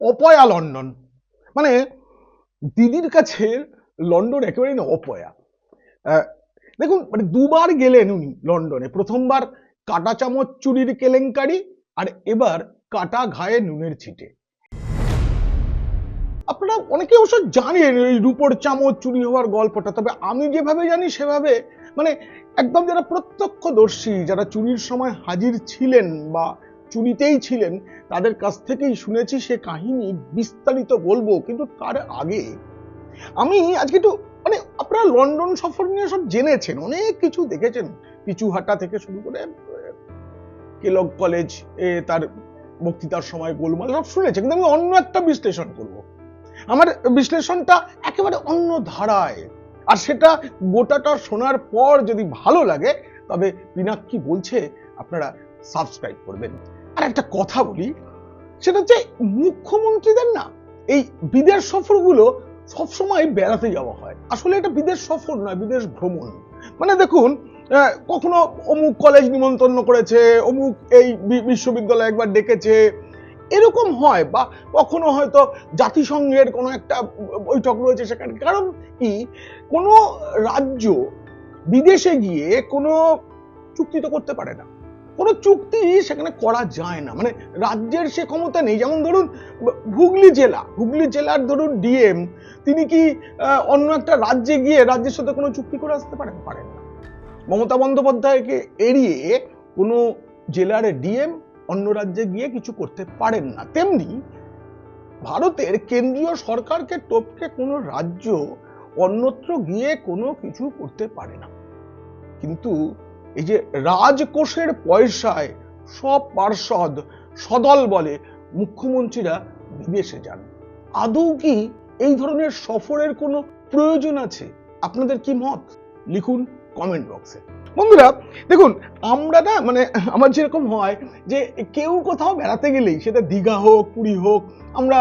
অপয়া লন্ডন। মানে দিদির কাছে লন্ডন একেবারেই না, অপয়া। দেখুন মানে দুবার গেলেন উনি লন্ডনে। প্রথমবার কাটা চামচ চুরির কেলেঙ্কারি আর এবার কাটা ঘায়ে নুনের ছিটে। আপনারা অনেকে অবশ্য জানেন এই রূপোর চামচ চুরি হওয়ার গল্পটা, তবে আমি যেভাবে জানি সেভাবে মানে একদম যারা প্রত্যক্ষদর্শী, যারা চুরির সময় হাজির ছিলেন বা চুরিতেই ছিলেন। তাদের কাছ থেকেই শুনেছি সে কাহিনী বিস্তারিত বলব, কিন্তু তার আগে আমি আজকে একটু মানে আপনারা লন্ডন সফর নিয়ে সব জেনেছেন, অনেক কিছু দেখেছেন। পিছুহাটা থেকে শুরু করে কেলগ কলেজ, এ তার বক্তৃতার সময় গোলমাল সব শুনেছেন কিন্তু আমি অন্য একটা বিশ্লেষণ করব। আমার বিশ্লেষণটা একেবারে অন্য ধারায়। আর সেটা গোটাটা শোনার পর যদি ভালো লাগে, তবে পিনাক কি বলছে, আপনারা সাবস্ক্রাইব করবেন। আর একটা কথা বলি, সেটা হচ্ছে মুখ্যমন্ত্রীদের না, এই বিদেশ সফরগুলো সবসময় বেড়াতে যাওয়া হয়। আসলে এটা বিদেশ সফর নয়, বিদেশ ভ্রমণ। মানে দেখুন কখনো অমুক কলেজ নিমন্ত্রণ করেছে, অমুক এই বিশ্ববিদ্যালয় একবার ডেকেছে, এরকম হয় বা কখনো হয়তো জাতিসংঘের কোনো একটা বৈঠক রয়েছে সেখানে। কারণ কি, কোনো রাজ্য বিদেশে গিয়ে কোনো চুক্তি তো করতে পারে না। কোনো চুক্তি সেখানে করা যায় না। মানে রাজ্যের সে ক্ষমতা নেই। যেমন ধরুন, হুগলি জেলা, হুগলি জেলার ধরুন ডিএম, তিনি কি অন্য একটা রাজ্যে গিয়ে রাজ্যের সাথে কোনো চুক্তি করে আসতে পারেন? পারেন না। মমতা বন্দ্যোপাধ্যায়কে এড়িয়ে কোনো জেলার ডিএম অন্য রাজ্যে গিয়ে কিছু করতে পারেন না। তেমনি ভারতের কেন্দ্রীয় সরকারকে টপকে কোনো রাজ্য অন্যত্র গিয়ে কোনো কিছু করতে পারে না। কিন্তু এই যে রাজকোষের পয়সায় সব পার্ষদ সদল বলে মুখ্যমন্ত্রীরা বিদেশে যান। আদৌ কি এই ধরনের সফরের কোনো প্রয়োজন আছে? আপনাদের কি মত? লিখুন কমেন্ট বক্সে বন্ধুরা, দেখুন, আমরা না মানে আমার যেরকম হয় যে কেউ কোথাও বেড়াতে গেলেই সেটা দীঘা হোক, পুরী হোক, আমরা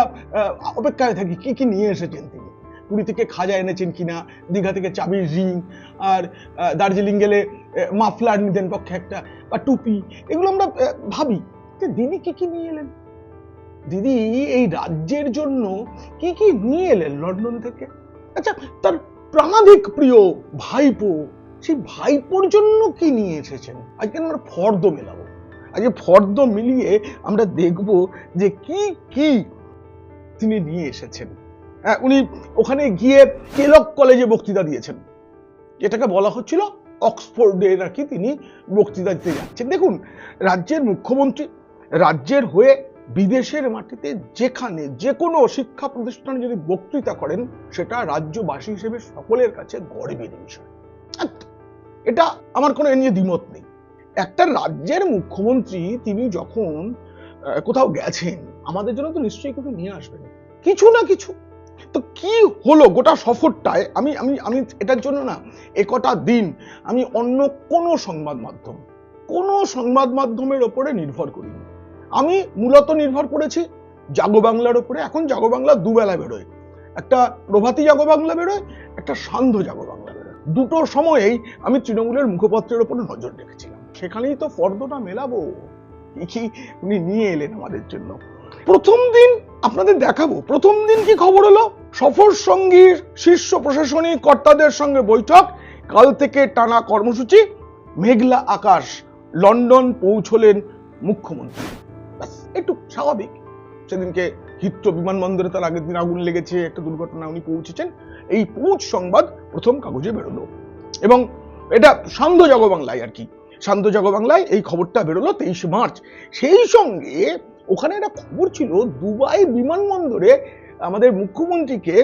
অপেক্ষায় থাকি কি কি নিয়ে এসেছেন তিনি। পুরী থেকে খাজা এনেছেন কিনা, দীঘা থেকে চাবির রিং আর দার্জিলিং গেলে মাফলার নিতেন পক্ষে একটা, বা টুপি, এগুলো আমরা ভাবি যে দিদি কি কি নিয়ে এলেন? দিদি, এই রাজ্যের জন্য কি কি নিয়ে এলেন লন্ডন থেকে? আচ্ছা তার প্রাণাধিক প্রিয় ভাইপো, সেই ভাইপোর জন্য কি নিয়ে এসেছেন? আজকে আমরা ফর্দ মেলাবো। আজকে ফর্দ মিলিয়ে আমরা দেখব যে কি কি তিনি নিয়ে এসেছেন। উনি ওখানে গিয়ে কেলক কলেজে বক্তৃতা দিয়েছেন। যেটাকে বলা হচ্ছিল অক্সফোর্ডে নাকি তিনি বক্তৃতা দিতে যাচ্ছেন। দেখুন, রাজ্যের মুখ্যমন্ত্রী, রাজ্যের হয়ে বিদেশের মাটিতে যেখানে যে কোনো শিক্ষা প্রতিষ্ঠানে যদি বক্তৃতা করেন, সেটা রাজ্যবাসী হিসেবে সকলের কাছে গর্বের বিষয়। এটা আমার কোনো এ নিয়ে দ্বিমত নেই। একটা রাজ্যের মুখ্যমন্ত্রী তিনি যখন কোথাও গেছেন, আমাদের জন্য তো নিশ্চয়ই কিছু নিয়ে আসবেন। কিছু না কিছু তো কি হলো গোটা সফরটায়? আমি আমি আমি এটার জন্য না, এ কটা দিন আমি অন্য কোনো সংবাদ মাধ্যম, কোনো সংবাদ মাধ্যমের ওপরে নির্ভর করিনি। আমি মূলত নির্ভর করেছি জাগো বাংলার ওপরে। এখন জাগো বাংলা দুবেলা বেরোয়। একটা প্রভাতী জাগো বাংলা বেরোয়, একটা সান্ধ্য জাগো বাংলা বেরোয়। দুটো সময়েই আমি তৃণমূলের মুখপত্রের ওপরে নজর রেখেছিলাম। সেখানেই তো ফর্দটা মেলাবো। কি উনি নিয়ে এলেন আমাদের জন্য? প্রথম দিন আপনাদের দেখাবো। প্রথম দিন কি খবর হলো? সফর সঙ্গী শীর্ষ প্রশাসনিক কর্তাদের সঙ্গে বৈঠক। কাল থেকে টানা কর্মসূচি। মেঘলা আকাশ। লন্ডন পৌঁছলেন মুখ্যমন্ত্রী। ব্যাস, একটু স্বাভাবিক। সেদিনকে হিত্র বিমানবন্দরে তার আগের দিন আগুন লেগেছে একটা দুর্ঘটনা উনি পৌঁছেছেন। এই পৌঁছ সংবাদ প্রথম কাগজে বেরোলো। এবং এটা সান্ধ্য জগবাংলায় আর কি। সান্ধ্য জগবাংলায় এই খবরটা বেরোলো তেইশে মার্চ। সেই সঙ্গে ওখানে একটা খবর ছিল, দুবাই বিমানবন্দরে আমাদের মুখ্যমন্ত্রীকে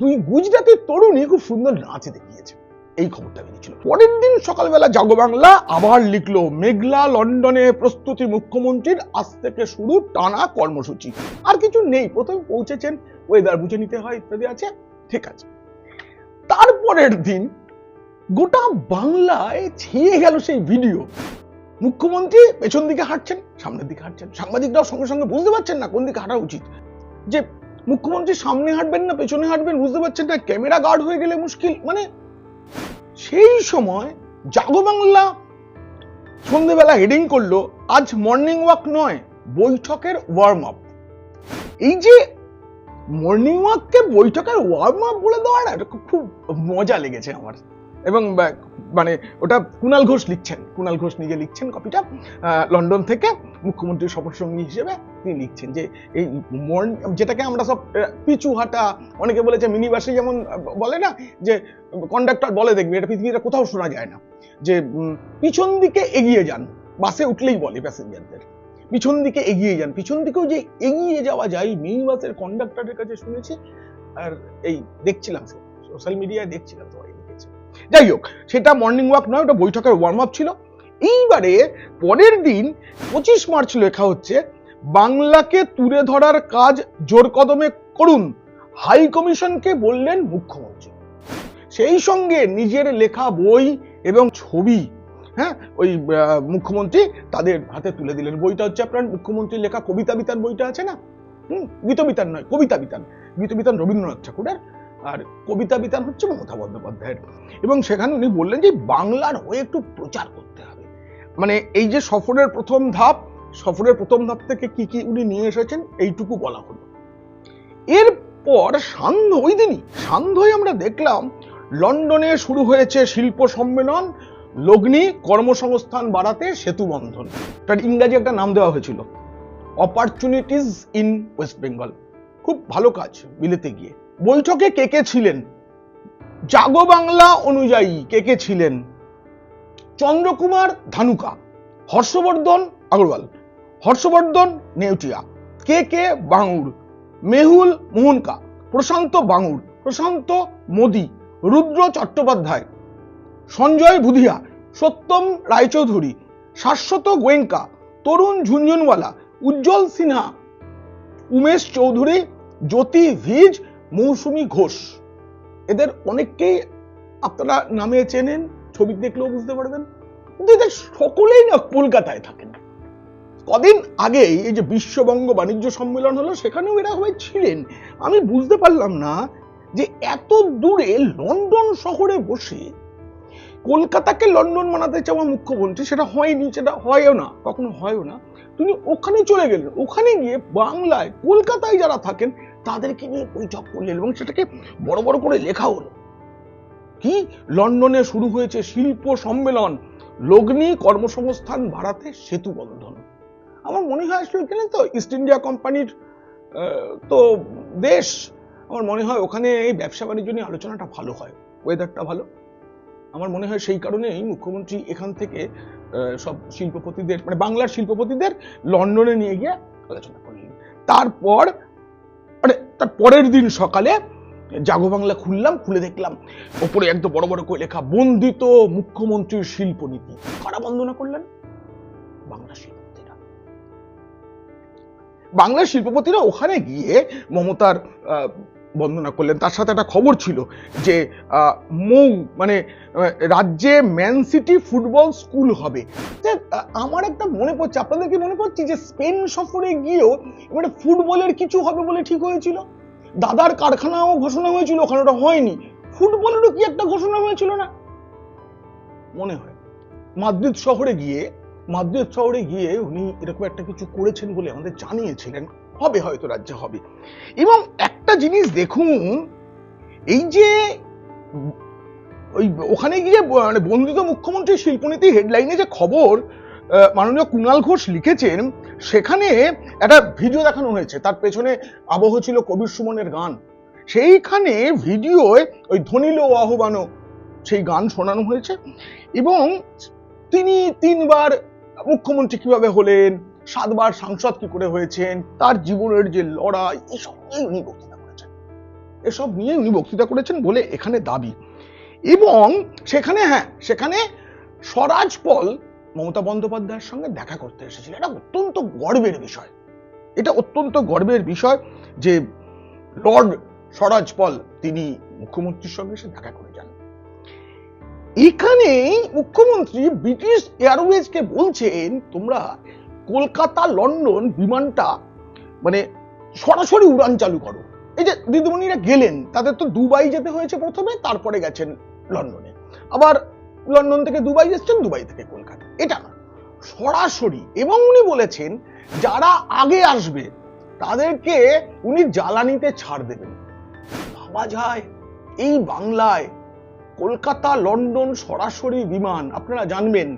দুই গুজরাটের তরুণী খুব সুন্দর নাচ দেখিয়েছে। এই খবরটা বেরিয়েছিল পরের দিন সকালবেলা জাগো বাংলা আবার লিখলো, মেঘলা লন্ডনে প্রস্তুতি মুখ্যমন্ত্রীর আজ থেকে শুরু টানা কর্মসূচি। আর কিছু নেই, প্রথমে পৌঁছেছেন ওয়েদার বুঝে নিতে হয় ইত্যাদি আছে, ঠিক আছে। তারপরের দিন গোটা বাংলায় ছেয়ে গেল সেই ভিডিও মুখ্যমন্ত্রী পেছন দিকে হাঁটছেন সামনের দিকে হাঁটছেন। সাংবাদিকরাও সঙ্গে সঙ্গে বুঝতে পারছেন না কোন দিকে হাঁটা উচিত। যে মুখ্যমন্ত্রী সামনে হাঁটবেন না, পেছনে হাঁটবেন, বুঝতে পারছেন না, ক্যামেরা গার্ড হয়ে গেলে মুশকিল। মানে সেই সময় জাগো বাংলা সন্ধেবেলা হেডিং করল, আজ মর্নিং ওয়াক নয়, বৈঠকের ওয়ার্ম আপ এই যে মর্নিং ওয়াককে বৈঠকের ওয়ার্ম আপ বলে দেওয়া খুব- খুব মজা লেগেছে আমার। এবং মানে ওটা কুণাল ঘোষ লিখছেন। কুণাল ঘোষ নিজে লিখছেন কপিটা লন্ডন থেকে মুখ্যমন্ত্রীর সফরসঙ্গী হিসেবে তিনি লিখছেন যে, এই মর্ন, যেটাকে আমরা সব পিছু হাঁটা, অনেকে বলেছে মিনি বাসে যেমন বলে না, যে কন্ডাক্টর বলে দেখবি, এটা পৃথিবীতে কোথাও শোনা যায় না। যে পিছন দিকে এগিয়ে যান, বাসে উঠলেই বলে প্যাসেঞ্জারদের পিছন দিকে এগিয়ে যান, পিছন দিকেও যে এগিয়ে যাওয়া যায় মিনি বাসের কন্ডাক্টরের কাছে শুনেছি, আর এই দেখছিলাম সোশ্যাল মিডিয়ায় দেখছিলাম লিখেছে যাই হোক, সেটা মর্নিং ওয়াক নয়, ওটা বৈঠকের ওয়ার্ম আপ ছিল। এইবারে পরের দিন পঁচিশ মার্চ লেখা হচ্ছে, বাংলাকে তুলে ধরার কাজ জোর কদমে করুন হাই কমিশনকে বললেন মুখ্যমন্ত্রী। সেই সঙ্গে নিজের লেখা বই এবং ছবি হ্যাঁ ওই মুখ্যমন্ত্রী তাদের হাতে তুলে দিলেন। বইটা হচ্ছে আপনার মুখ্যমন্ত্রীর লেখা কবিতা বিতান বইটা আছে না? হুম গীত বিতান নয়, কবিতা বিতান। গীত বিতান রবীন্দ্রনাথ ঠাকুরের। আর কবিতা বিতান হচ্ছে মমতা বন্দ্যোপাধ্যায়ের। এবং সেখানে উনি বললেন যে, বাংলার হয়ে একটু প্রচার করতে হবে। মানে এই যে সফরের প্রথম ধাপ, সফরের প্রথম ধাপ থেকে কি কি উনি নিয়ে এসেছেন, এইটুকু বলা হলো। এরপর সান্ধ্য ওই দিনই, সান্ধ্যই আমরা দেখলাম, লন্ডনে শুরু হয়েছে শিল্প সম্মেলন, লগ্নি, কর্মসংস্থান বাড়াতে সেতু বন্ধন। তার ইংরাজি একটা নাম দেওয়া হয়েছিল অপরচুনিটিস ইন ওয়েস্ট বেঙ্গল খুব ভালো কাজ, বিলেতে গিয়ে। বৈঠকে কে কে ছিলেন? জাগো বাংলা অনুযায়ী কে কে ছিলেন? চন্দ্রকুমার ধানুকা, হর্ষবর্ধন আগরওয়াল, হর্ষবর্ধন নেউটিয়া, কে কে বাঙুর, মেহুল মোহনকা, প্রশান্ত বাঙুর, প্রশান্ত মোদি, রুদ্র চট্টোপাধ্যায়, সঞ্জয় বুধিয়া সত্যম রায়চৌধুরী, শাশ্বত গোয়েঙ্কা, তরুণ ঝুনঝুনওয়ালা, উজ্জ্বল সিনহা, উমেশ চৌধুরী, জ্যোতি ভিজ মৌসুমী ঘোষ। এদের অনেককেই আপনারা নামে চেনেন, ছবি দেখলেও বুঝতে পারবেন। কিন্তু এদের সকলেই না কলকাতায় থাকেন। কদিন আগেই এই যে বিশ্ববঙ্গ বাণিজ্য সম্মেলন হলো, সেখানেও এরা হয়ে ছিলেন। আমি বুঝতে পারলাম না যে এত দূরে লন্ডন শহরে বসে কলকাতাকে লন্ডন বানাতে চাওয়া মুখ্যমন্ত্রী, সেটা হয়নি, সেটা হয়ও না, কখনো হয়ও না। তিনি ওখানে চলে গেলেন। ওখানে গিয়ে বাংলায় কলকাতায় যারা থাকেন তাদেরকে নিয়ে বৈঠক করলেন এবং সেটাকে বড় বড় করে লেখা হলো। কি? লন্ডনে শুরু হয়েছে শিল্প সম্মেলন। লগ্নি কর্মসংস্থান বাড়াতে সেতু বন্ধন। আমার মনে হয় আসলে এখানে তো ইস্ট ইন্ডিয়া কোম্পানির তো দেশ। আমার মনে হয় ওখানে এই ব্যবসা বাণিজ্য নিয়ে আলোচনাটা ভালো হয়। ওয়েদারটা ভালো। আমার মনে হয় সেই কারণেই মুখ্যমন্ত্রী এখান থেকে সব শিল্পপতিদের মানে বাংলার শিল্পপতিদের লন্ডনে নিয়ে গিয়ে আলোচনা করলেন। তারপর তার পরের দিন সকালে জাগো বাংলা খুললাম খুলে দেখলাম ওপরে একদম বড় বড় করে লেখা বন্দিত মুখ্যমন্ত্রীর শিল্প নীতি কারা বন্দনা করলেন? বাংলা শিল্পপতিরা। বাংলা শিল্পপতিরা ওখানে গিয়ে মমতার আহ, বন্দনা করলেন। তার সাথে একটা খবর ছিল যে মৌ মানে রাজ্যে ম্যান সিটি ফুটবল স্কুল হবে। আমার একটা মনে পড়ছে, আপনাদের কি মনে পড়ছে যে স্পেন সফরে গিয়েও মানে ফুটবলের কিছু হবে বলে ঠিক হয়েছিল? দাদার কারখানাও ঘোষণা হয়েছিল ওখানে ওটা হয়নি। ফুটবলেরও কি একটা ঘোষণা হয়েছিল না? মনে হয়। মাদ্রিদ শহরে গিয়ে, মাদ্রিদ শহরে গিয়ে উনি এরকম একটা কিছু করেছেন বলে আমাদের জানিয়েছিলেন। হবে, হয়তো রাজ্যে হবে। এবং একটা জিনিস দেখুন, এই যে ওই ওখানে গিয়ে মানে বন্দিত মুখ্যমন্ত্রী শিল্পনীতি হেডলাইনে যে খবর মাননীয় কুণাল ঘোষ লিখেছেন, সেখানে একটা ভিডিও দেখানো হয়েছে। তার পেছনে আবহ ছিল কবির সুমনের গান। সেইখানে ভিডিওয় ওই ধনিল আহ্বানও সেই গান শোনানো হয়েছে। এবং তিনি তিনবার মুখ্যমন্ত্রী কীভাবে হলেন সাতবার সাংসদ কি করে হয়েছেন, তার জীবনের যে লড়াই, এসব নিয়ে উনি বক্তৃতা করেছেন। এসব নিয়ে উনি বক্তৃতা করেছেন বলে এখানে দাবি। এবং সেখানে হ্যাঁ সেখানে স্বরাজ পল মমতা বন্দ্যোপাধ্যায়ের সঙ্গে দেখা করতে এসেছিল এটা অত্যন্ত গর্বের বিষয়। এটা অত্যন্ত গর্বের বিষয় যে লর্ড স্বরাজ পল তিনি মুখ্যমন্ত্রীর সঙ্গে এসে দেখা করে যান। এখানে মুখ্যমন্ত্রী ব্রিটিশ এয়ারওয়েজকে বলছেন, তোমরা কলকাতা, লন্ডন বিমানটা মানে সরাসরি উড়ান চালু করো। এই যে দিদিমণিরা গেলেন, তাদের তো দুবাই যেতে হয়েছে প্রথমে, তারপরে গেছেন লন্ডনে। আবার লন্ডন থেকে দুবাই এসছেন, দুবাই থেকে কলকাতা। এটা সরাসরি, এবং উনি বলেছেন, যারা আগে আসবে, তাদেরকে উনি জ্বালানিতে ছাড় দেবেন। ভাবা যায়, এই বাংলায় কলকাতা, লন্ডন সরাসরি বিমান, আপনারা জানবেন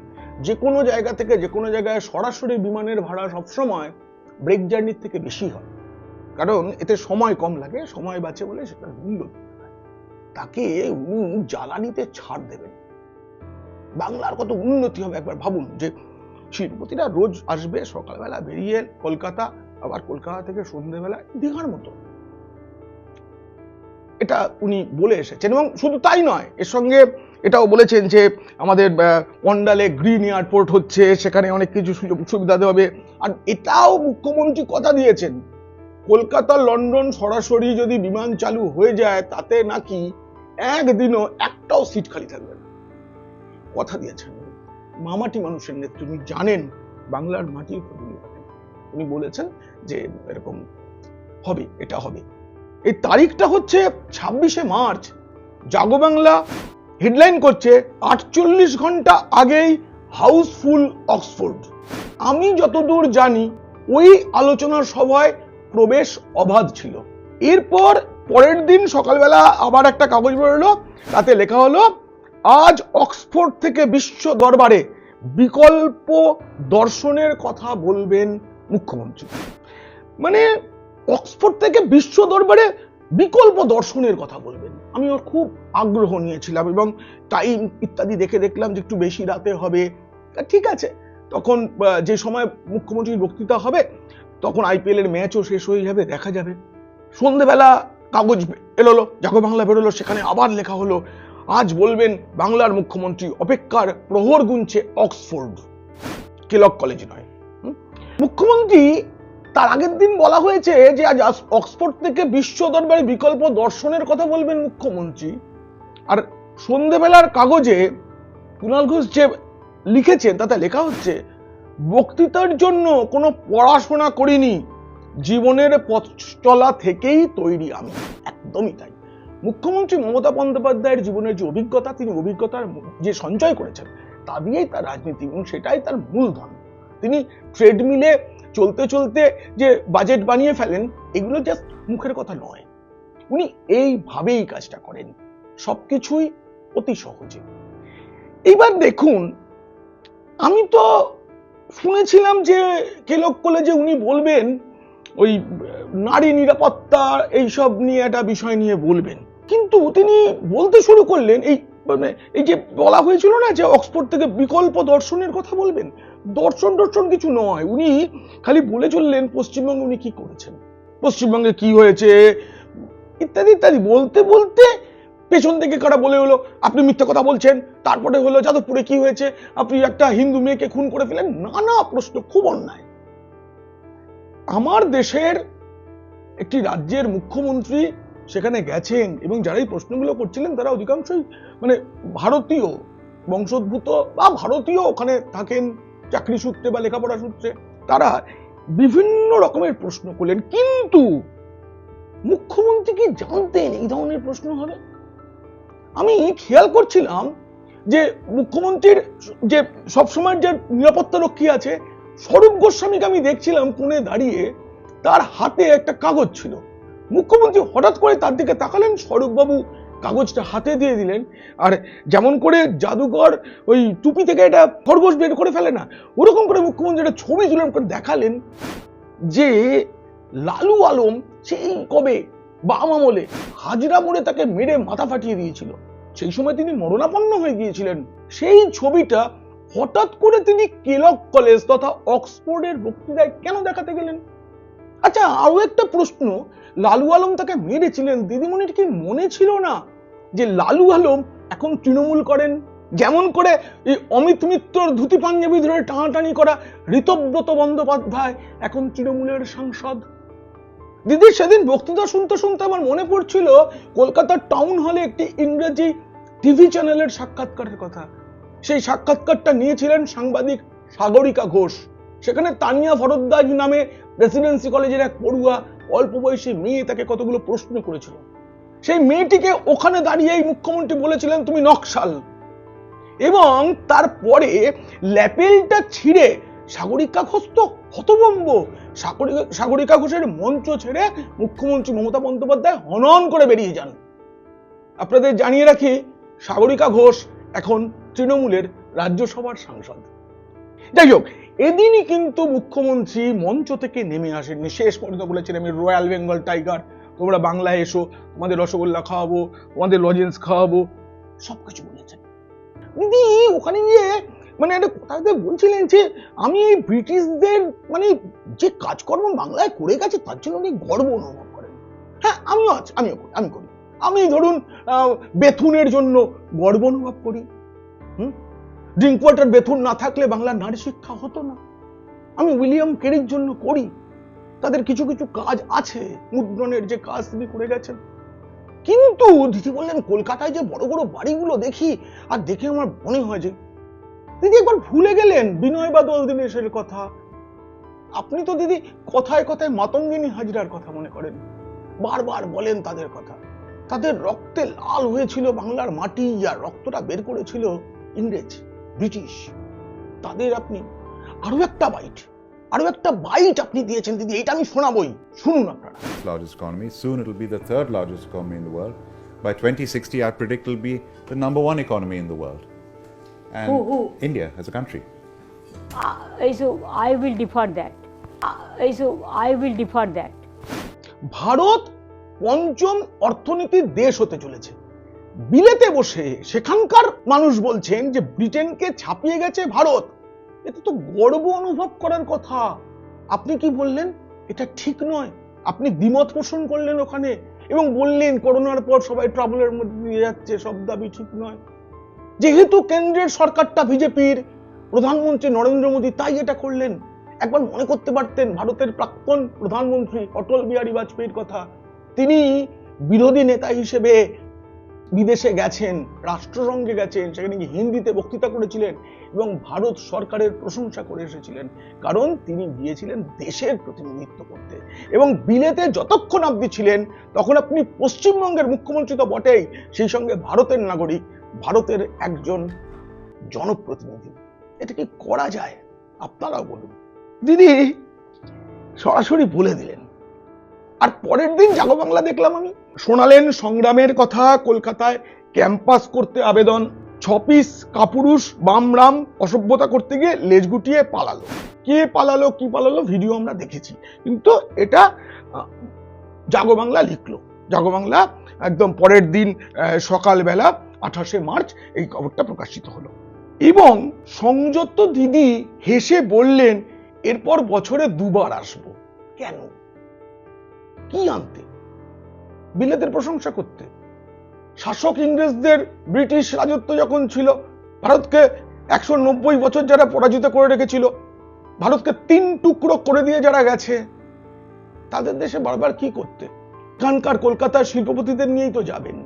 যে কোনো জায়গা থেকে, যে কোনো জায়গায় সরাসরি বিমানের ভাড়া সবসময় ব্রেক জার্নির থেকে বেশি হয়। কারণ এতে সময় কম লাগে, সময় বাঁচে বলে সেটা মূল্য তাকে উনি জ্বালানিতে ছাড় দেবেন। বাংলার কত উন্নতি হবে একবার ভাবুন যে শিল্পপতিরা রোজ আসবে, সকালবেলা বেরিয়ে কলকাতা, আবার কলকাতা থেকে সন্ধ্যেবেলা দীঘার মতো। এটা উনি বলে এসেছেন এবং শুধু তাই নয়, এর সঙ্গে এটাও বলেছেন যে আমাদের অন্ডালে গ্রিন এয়ারপোর্ট হচ্ছে, সেখানে অনেক কিছু সুযোগ, সুবিধা দেওয়া হবে। আর এটাও মুখ্যমন্ত্রী কথা দিয়েছেন, কলকাতা, লন্ডন সরাসরি যদি বিমান চালু হয়ে যায়, তাতে নাকি একদিনও একটাও সিট খালি থাকবে না। কথা দিয়েছেন। মামাটি মানুষের নেত্রী উনি জানেন বাংলার কতগুলো উনি বলেছেন যে এরকম হবে, এটা হবে। এই তারিখটা হচ্ছে ছাব্বিশে মার্চ। জাগো বাংলা হেডলাইন করছে আটচল্লিশ ঘণ্টা আগেই হাউসফুল অক্সফোর্ড। আমি যতদূর জানি, ওই আলোচনা সভায় প্রবেশ অবাধ ছিল। এরপর পরের দিন সকালবেলা আবার একটা কাগজ বেরোলো, তাতে লেখা হলো, আজ অক্সফোর্ড থেকে বিশ্ব দরবারে বিকল্প দর্শনের কথা বলবেন মুখ্যমন্ত্রী। মানে অক্সফোর্ড থেকে বিশ্ব দরবারে বিকল্প দর্শনের কথা বলবেন। আমি ওর খুব আগ্রহ নিয়েছিলাম এবং টাইম ইত্যাদি দেখে দেখলাম যে একটু বেশি রাতে হবে। ঠিক আছে, তখন যে সময় মুখ্যমন্ত্রীর বক্তৃতা হবে, তখন আইপিএল এর ম্যাচও শেষ হয়ে যাবে, দেখা যাবে। সন্ধেবেলা কাগজ এলোলো জাগো বাংলা বেরোলো, সেখানে আবার লেখা হলো, আজ বলবেন বাংলার মুখ্যমন্ত্রী অপেক্ষার প্রহর গুনছে অক্সফোর্ড। কেলক কলেজ নয়। মুখ্যমন্ত্রী তার আগের দিন বলা হয়েছে যে আজ অক্সফোর্ড থেকে বিশ্ব দরবারে বিকল্প দর্শনের কথা বলবেন মুখ্যমন্ত্রী। আর সন্ধেবেলার কাগজে কুণাল ঘোষ যে লিখেছেন, তাতে লেখা হচ্ছে, বক্তৃতার জন্য কোনো পড়াশোনা করিনি, জীবনের পথ চলা থেকেই তৈরি আমি। একদমই তাই। মুখ্যমন্ত্রী মমতা বন্দ্যোপাধ্যায়ের জীবনের যে অভিজ্ঞতা, তিনি অভিজ্ঞতার যে সঞ্চয় করেছেন, তা দিয়েই তার রাজনীতি এবং সেটাই তার মূলধন। তিনি ট্রেডমিলে চলতে চলতে যে বাজেট বানিয়ে ফেলেন, এগুলো জাস্ট মুখের কথা নয়। উনি এইভাবেই কাজটা করেন। সবকিছুই অতি সহজে। এইবার দেখুন, আমি তো শুনেছিলাম যে কেলক কলেজে উনি বলবেন, ওই, নারী নিরাপত্তা এইসব নিয়ে একটা বিষয় নিয়ে বলবেন। কিন্তু তিনি বলতে শুরু করলেন, এই মানে এই যে বলা হয়েছিল না যে অক্সফোর্ড থেকে বিকল্প দর্শনের কথা বলবেন দর্শন দর্শন কিছু নয়। উনি খালি বলে চললেন পশ্চিমবঙ্গে উনি কি করেছেন? পশ্চিমবঙ্গে কি হয়েছে? ইত্যাদি ইত্যাদি। বলতে বলতে পেছন থেকে কারা বলে হলো আপনি মিথ্যা কথা বলছেন। তারপরে হলো যাদবপুরে কি হয়েছে? আপনি একটা হিন্দু মেয়েকে খুন করে ফেলেন? নানা প্রশ্ন, খুব অন্যায়। আমার দেশের একটি রাজ্যের মুখ্যমন্ত্রী সেখানে গেছেন এবং যারা এই প্রশ্নগুলো করছিলেন তারা অধিকাংশই মানে ভারতীয় বংশোদ্ভূত বা ভারতীয় ওখানে থাকেন। চাকরি সূত্রে বা লেখাপড়া সূত্রে, তারা বিভিন্ন রকমের প্রশ্ন করলেন। কিন্তু মুখ্যমন্ত্রী কি জানতেন এই ধরনের প্রশ্ন হবে? আমি খেয়াল করছিলাম যে মুখ্যমন্ত্রীর যে সবসময় যে নিরাপত্তা রক্ষী আছে, স্বরূপ গোস্বামীকে আমি দেখছিলাম কোণে দাঁড়িয়ে তার হাতে একটা কাগজ ছিল। মুখ্যমন্ত্রী হঠাৎ করে তার দিকে তাকালেন, স্বরূপবাবু কাগজটা হাতে দিয়ে দিলেন। আর যেমন করে জাদুঘর ওই টুপি থেকে এটা খরগোশ বের করে ফেলে না, ওরকম করে মুখ্যমন্ত্রী একটা ছবি তুলে করে দেখালেন যে লালু আলম সেই কবে বাম আমলে হাজরা মোড়ে তাকে মেরে মাথা ফাটিয়ে দিয়েছিল। সেই সময় তিনি মরণাপন্ন হয়ে গিয়েছিলেন। সেই ছবিটা হঠাৎ করে তিনি কেলক কলেজ তথা অক্সফোর্ডের বক্তৃতায় কেন দেখাতে গেলেন? আচ্ছা আরও একটা প্রশ্ন, লালু আলম তাকে মেরেছিলেন, দিদিমণির কি মনে ছিল না? যে লালু আলম এখন তৃণমূল করেন। যেমন করে এই অমিত মিত্রর ধুতি পাঞ্জাবি ধরে টানাটানি করা ঋতব্রত বন্দ্যোপাধ্যায় এখন তৃণমূলের সাংসদ। দিদি, সেদিন বক্তৃতা শুনতে শুনতে আমার মনে পড়ছিল কলকাতার টাউন হলে একটি ইংরেজি টিভি চ্যানেলের সাক্ষাৎকারের কথা। সেই সাক্ষাৎকারটা নিয়েছিলেন সাংবাদিক সাগরিকা ঘোষ। সেখানে তানিয়া ভরদ্বাজ নামে প্রেসিডেন্সি কলেজের এক পড়ুয়া, অল্প বয়সী মেয়ে তাকে কতগুলো প্রশ্ন করেছিল। সেই মেয়েটিকে ওখানে দাঁড়িয়েই মুখ্যমন্ত্রী বলেছিলেন, তুমি নকশাল। এবং তারপরে ল্যাপেলটা ছিঁড়ে সাগরিকা ঘোষ তো হতভম্ব। সাগরিকা সাগরিকা ঘোষের মঞ্চ ছেড়ে মুখ্যমন্ত্রী মমতা বন্দ্যোপাধ্যায় হনন করে বেরিয়ে যান। আপনাদের জানিয়ে রাখি, সাগরিকা ঘোষ এখন তৃণমূলের রাজ্যসভার সাংসদ। যাই হোক, এদিনই কিন্তু মুখ্যমন্ত্রী মঞ্চ থেকে নেমে আসেননি। শেষ পর্যন্ত বলেছেন আমি রয়্যাল বেঙ্গল টাইগার তোমরা বাংলায় এসো, তোমাদের রসগোল্লা খাওয়াবো, তোমাদের লজেন্স খাওয়াবো, সবকিছু বলেছেন দিদি ওখানে গিয়ে মানে একটা কোথাতে বলছিলেন যে, আমি এই ব্রিটিশদের মানে যে কাজকর্ম বাংলায় করে গেছে, তার জন্য উনি গর্ব অনুভব করেন। হ্যাঁ আমিও আছি, আমিও করি, আমি করি। আমি ধরুন বেথুনের জন্য গর্ব অনুভব করি। হুম? ড্রিঙ্ক ওয়াটার বেথুন না থাকলে বাংলার নারী শিক্ষা হতো না। আমি উইলিয়াম কেরির জন্য করি। তাদের কিছু কিছু কাজ আছে। মুদ্রণের যে কাজ তিনি করে গেছেন। কিন্তু দিদি বললেন, কলকাতায় যে বড় বড় বাড়িগুলো দেখি, আর দেখে আমার মনে হয় যে দিদি একবার ভুলে গেলেন বিনয় বাদল দীনেশের কথা। আপনি তো দিদি কথায় কথায় মাতঙ্গিনী হাজরার কথা মনে করেন। বারবার বলেন তাদের কথা। তাদের রক্তে লাল হয়েছিল বাংলার মাটি, আর রক্তটা বের করেছিল ইংরেজ, ব্রিটিশ। তাদের আপনি আরও একটা বাইট। আরও একটা বাইট আপনি দিয়েছেন দিদি এটা আমি শোনাবই শুনুন আপনারা largest economy. Soon it'll be the third largest economy in the world. By 2060, I predict it'll be the number one economy in the world. And Who- who? India as a country. Uh, so I will defer that. Uh, so I will defer that. Bharat পঞ্চম অর্থনীতির দেশ হতে চলেছে বিলেতে বসে সেখানকার মানুষ বলছেন যে ব্রিটেনকে ছাপিয়ে গেছে ভারত এতে তো গর্ব অনুভব করার কথা। আপনি কি বললেন? এটা ঠিক নয়। আপনি দ্বিমত পোষণ করলেন ওখানে এবং বললেন, করোনার পর সবাই ট্রাভেলের মধ্যে দিয়ে যাচ্ছে, সব দাবি ঠিক নয়। যেহেতু কেন্দ্রের সরকারটা বিজেপির, প্রধানমন্ত্রী নরেন্দ্র মোদী তাই এটা করলেন। একবার মনে করতে পারতেন, ভারতের প্রাক্তন প্রধানমন্ত্রী অটল বিহারী বাজপেয়ীর কথা। তিনি বিরোধী নেতা হিসেবে বিদেশে গেছেন রাষ্ট্রসংঘে গেছেন সেখানে গিয়ে হিন্দিতে বক্তৃতা করেছিলেন এবং ভারত সরকারের প্রশংসা করে এসেছিলেন। কারণ তিনি গিয়েছিলেন দেশের প্রতিনিধিত্ব করতে এবং বিলেতে যতক্ষণ আপনি ছিলেন তখন আপনি পশ্চিমবঙ্গের মুখ্যমন্ত্রী তো বটেই সেই সঙ্গে ভারতের নাগরিক ভারতের একজন জনপ্রতিনিধি। এটা কি করা যায়? আপনারাও বলুন। দিদি সরাসরি বলে দিলেন। আর পরের দিন জাগো বাংলা দেখলাম আমি। শোনালেন সংগ্রামের কথা, কলকাতায় ক্যাম্পাস করতে আবেদন। ছ পিস কাপুরুষ বামরাম অসভ্যতা করতে গিয়ে লেজ গুটিয়ে পালালো। কে পালালো, কি পালালো ভিডিও আমরা দেখেছি। কিন্তু এটা জাগো বাংলা লিখলো। জাগো বাংলা একদম পরের দিন সকালবেলা আঠাশে মার্চ এই খবরটা প্রকাশিত হলো। এবং সংযত দিদি হেসে বললেন, এরপর বছরে দুবার আসব। কেন? কি আনতে? বিলেতের প্রশংসা করতে। শাসক ইংরেজদের ব্রিটিশ রাজত্ব যখন ছিল, ভারতকে একশো নব্বই বছর যারা পরাজিত করে রেখেছিল, ভারতকে তিন টুকরো করে দিয়ে যারা গেছে, তাদের দেশে বারবার কি করতে? এখানকার কলকাতার শিল্পপতিদের নিয়েই তো যাবেন।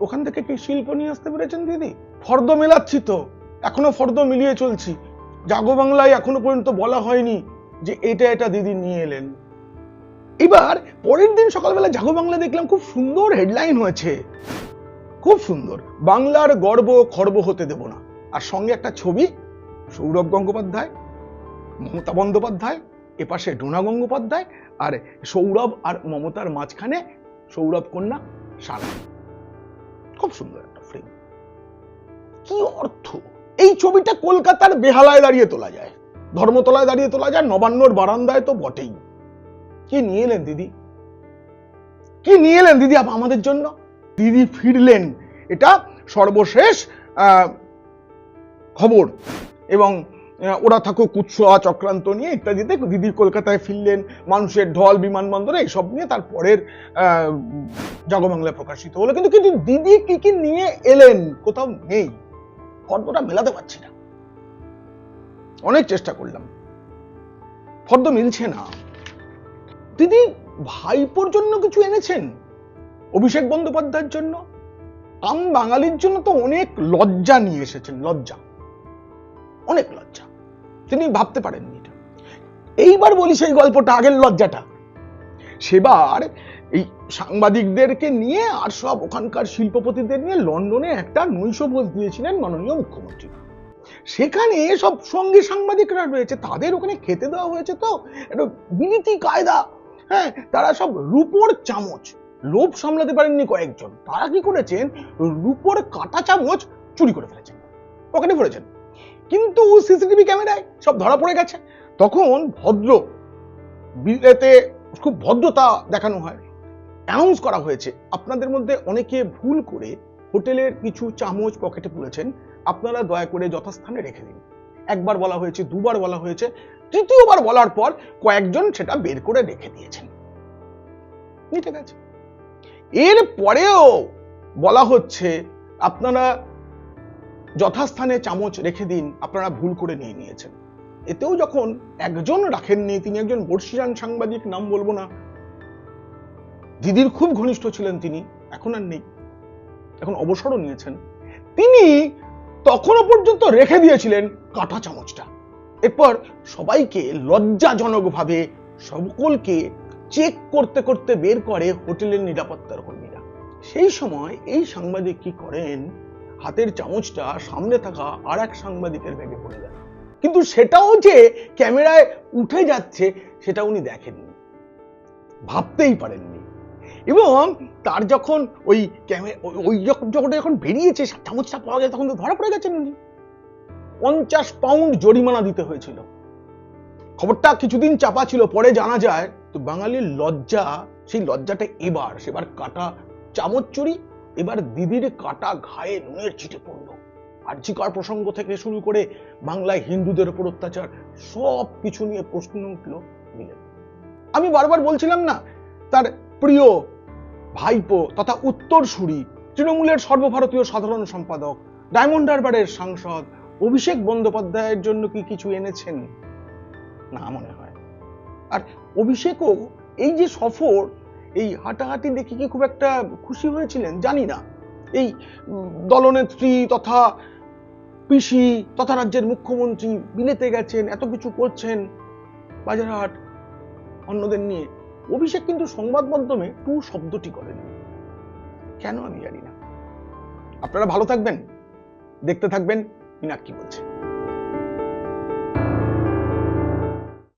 ওখান থেকে কি শিল্প নিয়ে আসতে পেরেছেন দিদি ফর্দ মেলাচ্ছি তো। এখনও ফর্দ মিলিয়ে চলছি। জাগো বাংলায় এখনও পর্যন্ত বলা হয়নি যে এটা এটা দিদি নিয়ে এলেন। এবার পরের দিন সকালবেলা জাগো বাংলা দেখলাম খুব সুন্দর হেডলাইন হয়েছে। খুব সুন্দর। বাংলার গর্ব খর্ব হতে দেব না। আর সঙ্গে একটা ছবি, সৌরভ গঙ্গোপাধ্যায়, মমতা বন্দ্যোপাধ্যায়, এপাশে ডোনা গঙ্গোপাধ্যায় আর সৌরভ আর মমতার মাঝখানে সৌরভ কন্যা সারা। খুব সুন্দর একটা ফ্রেম কি অর্থ? এই ছবিটা কলকাতার বেহালায় দাঁড়িয়ে তোলা যায়। ধর্মতলায় দাঁড়িয়ে তোলা যায়, নবান্নর বারান্দায় তো বটেই। কি নিয়ে এলেন দিদি? কি নিয়ে এলেন দিদি আপ- আমাদের জন্য? দিদি ফিরলেন। এটা সর্বশেষ খবর। এবং ওরা থাকুক কুৎসা চক্রান্ত নিয়ে ইত্যাদিতে দিদি কলকাতায় ফিরলেন মানুষের ঢল বিমানবন্দরে এইসব নিয়ে তারপরের আহ, জাগবাংলায় প্রকাশিত হলো। কিন্তু কিন্তু দিদি কি কি নিয়ে এলেন? কোথাও নেই। ফর্দটা মেলাতে পারছি না। অনেক চেষ্টা করলাম। ফর্দ মিলছে না। দিদি, ভাইপোর জন্য কিছু এনেছেন? অভিষেক বন্দ্যোপাধ্যায়ের জন্য? আম বাঙালির জন্য তো অনেক লজ্জা নিয়ে এসেছেন, লজ্জা। অনেক লজ্জা। তিনি ভাবতে পারেননি এটা। এইবার বলি সেই গল্পটা, আগের লজ্জাটা। সেবার এই সাংবাদিকদেরকে নিয়ে আর সব ওখানকার শিল্পপতিদের নিয়ে লন্ডনে একটা নৈশভোজ দিয়েছিলেন মাননীয় মুখ্যমন্ত্রী। সেখানে সব সঙ্গী সাংবাদিকরা রয়েছে, তাদের ওখানে খেতে দেওয়া হয়েছে তো, একটা বিনীতি কায়দা হ্যাঁ তারা সব রূপোর চামচ। লোভ সামলাতে পারেননি কয়েকজন। তারা কি করেছেন? রূপোর কাটা চামচ চুরি করে ফেলেছেন। পকেটে পড়েছেন কিন্তু সিসিটিভি ক্যামেরায় সব ধরা পড়ে গেছে। তখন ভদ্র বিলেতে খুব ভদ্রতা দেখানো হয়। অ্যানাউন্স করা হয়েছে। আপনাদের মধ্যে অনেকে ভুল করে হোটেলের কিছু চামচ পকেটে পুরেছেন আপনারা দয়া করে যথাস্থানে রেখে দিন। একবার বলা হয়েছে, দুবার বলা হয়েছে। তৃতীয়বার বলার পর কয়েকজন সেটা বের করে রেখে দিয়েছেন। নিতে গেছে। এর পরেও বলা হচ্ছে, আপনারা যথাস্থানে চামচ রেখে দিন, আপনারা ভুল করে নিয়ে নিয়েছেন। এতেও যখন একজন রাখেননি, তিনি একজন বর্ষিয়ান সাংবাদিক, নাম বলব না। দিদির খুব ঘনিষ্ঠ ছিলেন তিনি, এখন আর নেই। এখন অবসরও নিয়েছেন। তিনি তখনও পর্যন্ত রেখে দিয়েছিলেন কাঁটা চামচটা। এরপর সবাইকে লজ্জাজনকভাবে সকলকে চেক করতে করতে বের করে হোটেলের নিরাপত্তার কর্মীরা। সেই সময় এই সাংবাদিক কি করেন? হাতের চামচটা সামনে থাকা আর এক সাংবাদিকের ব্যাগে পড়ে যায় কিন্তু সেটাও যে ক্যামেরায় উঠে যাচ্ছে, সেটা উনি দেখেননি। ভাবতেই পারেননি। এবং তার যখন ওই ক্যামেরা ওই যখন যখন যখন বেরিয়েছে চামচটা পাওয়া যায় তখন তো ধরা পড়ে গেছেন উনি। পঞ্চাশ পাউন্ড জরিমানা দিতে হয়েছিল। খবরটা কিছুদিন চাপা ছিল, পরে জানা যায় তো বাঙালির লজ্জা, সেই লজ্জাটা এবার, সেবার কাটা চামচ চুরি, এবার দিদির কাটা ঘায়ে নুনের ছিটে পড়ল। আর্যিকর প্রসঙ্গ থেকে শুরু করে বাংলায় হিন্দুদের উপর অত্যাচার, সব কিছু নিয়ে প্রশ্ন উঠল মিলে আমি বারবার বলছিলাম না, তার প্রিয় ভাইপো তথা উত্তরসূরি, তৃণমূলের সর্বভারতীয় সাধারণ সম্পাদক, ডায়মন্ড হারবারের সাংসদ অভিষেক বন্দ্যোপাধ্যায়ের জন্য কি কিছু এনেছেন? না মনে হয়। আর অভিষেকও এই যে সফর, এই হাঁটাহাঁটি দেখে কি খুব একটা খুশি হয়েছিলেন? জানি না। এই দলনেত্রী তথা পিসি তথা রাজ্যের মুখ্যমন্ত্রী বিলেতে গেছেন, এত কিছু করছেন বাজারহাট অন্যদের নিয়ে। অভিষেক কিন্তু সংবাদ মাধ্যমে টু শব্দটি করেনি। কেন আমি জানি না। আপনারা ভালো থাকবেন, দেখতে থাকবেন। মিনাক্ষী বলছে।